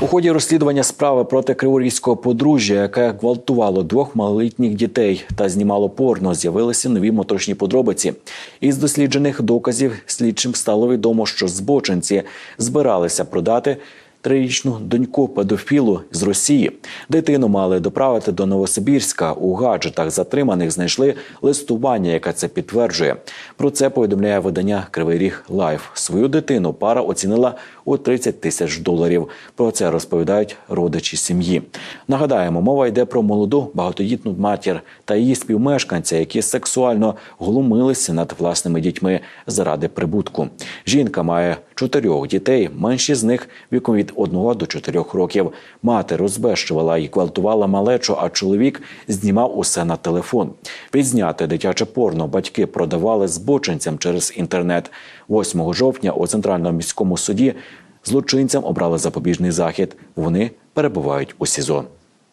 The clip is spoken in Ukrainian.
У ході розслідування справи проти криворізького подружжя, яке гвалтувало двох малолітніх дітей та знімало порно, з'явилися нові моторошні подробиці. Із досліджених доказів слідчим стало відомо, що збочинці збиралися продати. Трирічну доньку педофілу з Росії дитину мали доправити до Новосибірська. У гаджетах затриманих знайшли листування, яке це підтверджує. Про це повідомляє видання Кривий Ріг Лайф. Свою дитину пара оцінила у 30 тисяч доларів. Про це розповідають родичі сім'ї. Нагадаємо, мова йде про молоду багатодітну матір та її співмешканця, які сексуально глумилися над власними дітьми заради прибутку. Жінка має чотирьох дітей, менші з них віком від 1 до 4 років. Мати розбещувала і гвалтувала малечу, а чоловік знімав усе на телефон. Відзняти дитяче порно батьки продавали збочинцям через інтернет. 8 жовтня у центральному міському суді злочинцям обрали запобіжний захід. Вони перебувають у СІЗО.